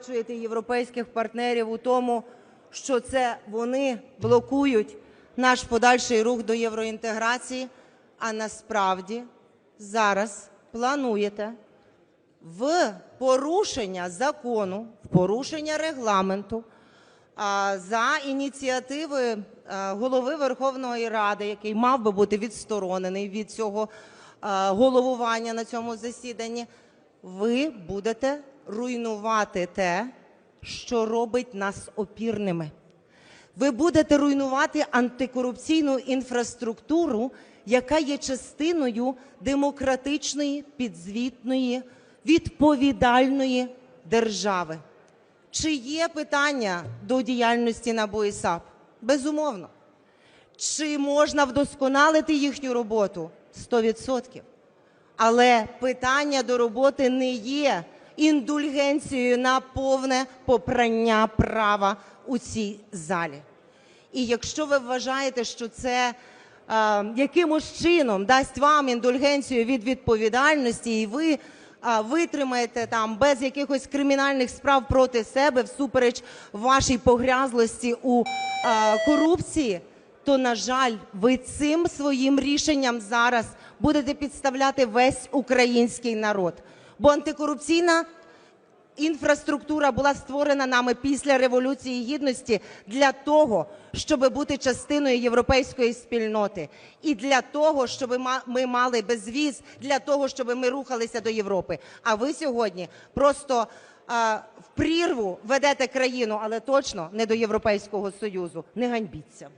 звинувачуєте європейських партнерів у тому, що це вони блокують наш подальший рух до євроінтеграції, а насправді зараз плануєте в порушення закону, в порушення регламенту, за ініціативи голови Верховної Ради, який мав би бути відсторонений від цього головування на цьому засіданні, ви будете руйнувати те, що робить нас опірними. Ви будете руйнувати антикорупційну інфраструктуру, яка є частиною демократичної, підзвітної, відповідальної держави. Чи є питання до діяльності НАБУ і САП? Безумовно. Чи можна вдосконалити їхню роботу? 100%. Але питання до роботи не є індульгенцією на повне попрання права у цій залі. І якщо ви вважаєте, що це е, якимось чином дасть вам індульгенцію від відповідальності, і ви е, витримаєте там без якихось кримінальних справ проти себе всупереч вашій погрязлості у е, корупції, то, на жаль, ви цим своїм рішенням зараз будете підставляти весь український народ. Бо антикорупційна інфраструктура була створена нами після Революції Гідності для того, щоб бути частиною європейської спільноти, і для того, щоб ми мали безвіз, для того, щоб ми рухалися до Європи. А ви сьогодні просто а, в прірву ведете країну, але точно не до Європейського Союзу. Не ганьбіться.